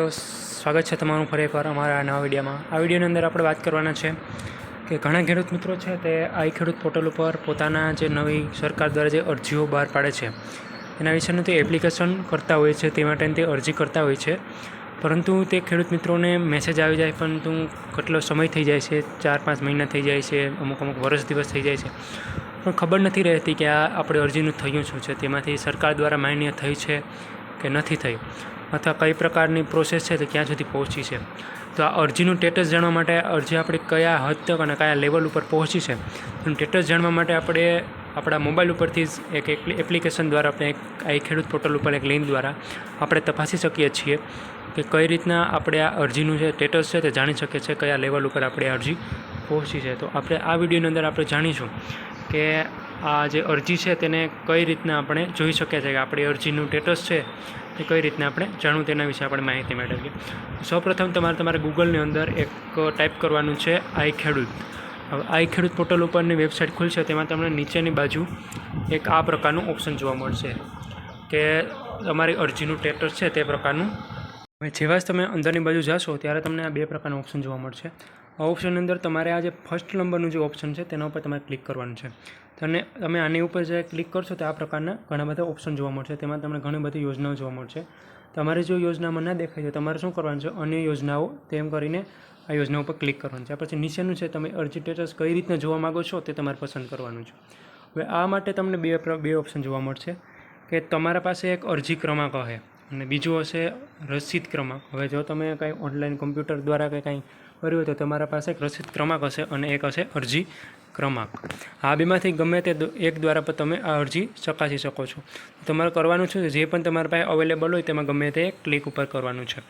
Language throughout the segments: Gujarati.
તો સ્વાગત છે તમારું ફરી એકવાર અમારા નવા વિડીયોમાં. આ વિડીયોની અંદર આપણે વાત કરવાના છે કે ઘણા ખેડૂત મિત્રો છે તે આઈ ખેડૂત પોર્ટલ ઉપર પોતાના જે નવી સરકાર દ્વારા જે અરજીઓ બહાર પાડે છે, એના વિશેનું તે એપ્લિકેશન કરતા હોય છે, તે માટે તે અરજી કરતા હોય છે. પરંતુ તે ખેડૂત મિત્રોને મેસેજ આવી જાય, પરંતુ કેટલો સમય થઈ જાય છે ચાર પાંચ મહિના થઈ જાય છે, અમુક અમુક વર્ષ દિવસ થઈ જાય છે, પણ ખબર નથી રહેતી કે આ આપણે અરજીનું થયું શું છે. તેમાંથી સરકાર દ્વારા માન્ય થઈ છે કે નથી થઈ અથવા કઈ પ્રકારની પ્રોસેસ છે તે ક્યાં સુધી પહોંચી છે? તો આ અરજીનું સ્ટેટસ જાણવા માટે અરજી આપણી કયા હદ તક અને કયા લેવલ ઉપર પહોંચી છે? એનું સ્ટેટસ જાણવા માટે આપણે આપણા મોબાઈલ ઉપરથી જ એક એપ્લિકેશન દ્વારા આપણે એક, આ ખેડૂત પોર્ટલ ઉપર એક લિંક દ્વારા આપણે તપાસી શકીએ છીએ કે કઈ રીતના આપણે આ અરજીનું જે સ્ટેટસ છે તે જાણી શકીએ છીએ કયા લેવલ ઉપર આપણે અરજી પહોંચી છે. તો આપણે આ વિડીયોની અંદર આપણે જાણીશું કે આ જે અરજી છે તેને કઈ રીતના આપણે જોઈ શકીએ છીએ કે આપણી અરજીનું સ્ટેટસ છે તે કઈ રીતના આપણે જાણવું તેના વિશે આપણે માહિતી મેળવીએ. સૌપ્રથમ તમારે તમારે ગૂગલની અંદર એક ટાઈપ કરવાનું છે આઈ ખેડૂત હવે આઈ ખેડૂત પોર્ટલ ઉપરની વેબસાઇટ ખુલશે, તેમાં તમને નીચેની બાજુ એક આ પ્રકારનું ઓપ્શન જોવા મળશે કે તમારી અરજીનું ટેટર છે તે પ્રકારનું. હવે જેવા જ તમે અંદરની બાજુ જશો, ત્યારે તમને આ બે પ્રકારનું ઓપ્શન જોવા મળશે. આ ઓપ્શનની અંદર તમારે આ જે ફર્સ્ટ નંબરનું જે ઓપ્શન છે, તેના ઉપર તમારે ક્લિક કરવાનું છે. અને તમે આની ઉપર જે ક્લિક કરશો તો આ પ્રકારના ઘણા બધા ઓપ્શન જોવા મળશે. તેમાં તમને ઘણી બધી યોજનાઓ જોવા મળશે. તમારે જો યોજનામાં ના દેખાય છે તમારે શું કરવાનું છે? અન્ય યોજનાઓ તેમ કરીને આ યોજના ઉપર ક્લિક કરવાનું છે. પછી નીચેનું છે, તમે અરજી સ્ટેટસ કઈ રીતના જોવા માગો છો તે તમારે પસંદ કરવાનું છે. હવે આ માટે તમને બે બે ઓપ્શન જોવા મળશે કે તમારા પાસે એક અરજી ક્રમાંક હશે. અને બીજું હશે રસીદ ક્રમાંક. હવે જો તમે કાંઈ ઓનલાઈન કમ્પ્યુટર દ્વારા કે કાંઈ કર્યું હોય તો તમારા પાસે એક રસીદ ક્રમાંક હશે અને એક હશે અરજી ક્રમાંક. આ બેમાંથી ગમે તે એક દ્વારા પણ તમે આ અરજી ચકાસી શકો છો. તમારે કરવાનું છે? જે પણ તમારા પાસે અવેલેબલ હોય તેમાં ગમે તે ક્લિક ઉપર કરવાનું છે.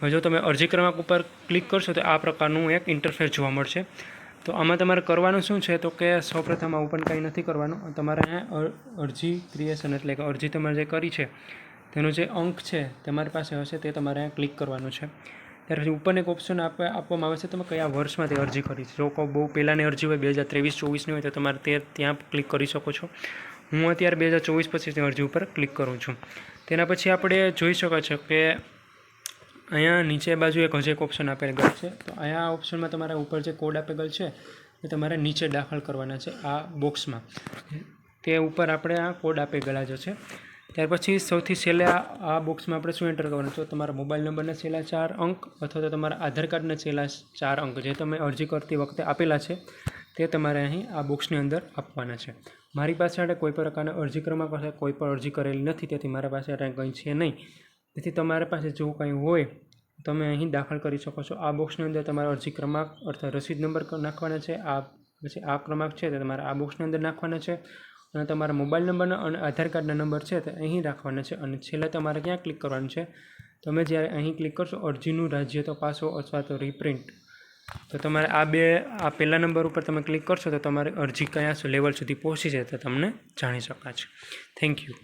હવે જો તમે અરજી ક્રમાંક ઉપર ક્લિક કરશો તો આ પ્રકારનું એક ઇન્ટરફેસ જોવા મળશે. તો આમાં તમારે કરવાનું શું છે? તો કે સૌપ્રથમ આવું પણ કંઈ નથી કરવાનું. તમારે અહીંયા અરજી ક્રિએશન એટલે કે અરજી તમારે જે કરી છે તેનો જે અંક છે તમારી પાસે હશે તે તમારે અહીંયા ક્લિક કરવાનું છે. ત્યાર પછી ઉપર એક ઓપ્શન આપે, આપવામાં આવે છે, તમે કયા વર્ષમાં તે અરજી કરી છે? જો કોઈ બહુ પહેલાંની અરજી હોય, બે હજાર ત્રેવીસ, ચોવીસની હોય, તો તમારે તે ત્યાં ક્લિક કરી શકો છો. હું અત્યારે બે હજાર ચોવીસ પચીસની અરજી ઉપર ક્લિક કરું છું. તેના પછી આપણે જોઈ શકો છો કે અહીંયા નીચે બાજુ એક હજી એક ઓપ્શન આપેલ છે. તો અહીંયા ઓપ્શનમાં તમારા ઉપર જે કોડ આપેલ છે, એ તમારે નીચે દાખલ કરવાના છે આ બોક્સમાં તે ઉપર આપણે આ કોડ આપી ગયેલા જ છે. ત્યાર પછી સૌથી છેલ્લા આ બોક્સમાં આપણે શું એન્ટર કરવાનું છે? તમારા મોબાઈલ નંબરના છેલ્લા ચાર અંક અથવા તો તમારા આધાર કાર્ડના છેલ્લા ચાર અંક જે તમે અરજી કરતી વખતે આપેલા છે, તે તમારે અહીં આ બોક્સની અંદર આપવાના છે. મારી પાસે માટે કોઈ પણ પ્રકારના અરજી ક્રમાંક હશે કોઈ પણ અરજી કરેલી નથી, તેથી મારા પાસે અત્યારે કંઈ છે નહીં. તેથી તમારા પાસે જો કંઈ હોય, તમે અહીં દાખલ કરી શકો છો. આ બોક્સની અંદર તમારો અરજી ક્રમાંક અર્થાત રસીદ નંબર નાખવાના છે. આ પછી આ ક્રમાંક છે, તે તમારે આ બોક્સની અંદર નાખવાના છે. અને તમારા મોબાઈલ નંબરના અને આધાર કાર્ડના નંબર છે તે અહીં રાખવાના છે અને છેલ્લે તમારે ક્યાં ક્લિક કરવાનું છે? તમે જ્યારે અહીં ક્લિક કરશો, અરજીનું રાજ્ય તપાસો અથવા તો રીપ્રિન્ટ તો તમારે આ બે, આ પહેલા નંબર ઉપર તમે ક્લિક કરશો તો તમારી અરજી કયા લેવલ સુધી પહોંચી જાય તે તમને જાણી શકાશે થેન્ક યુ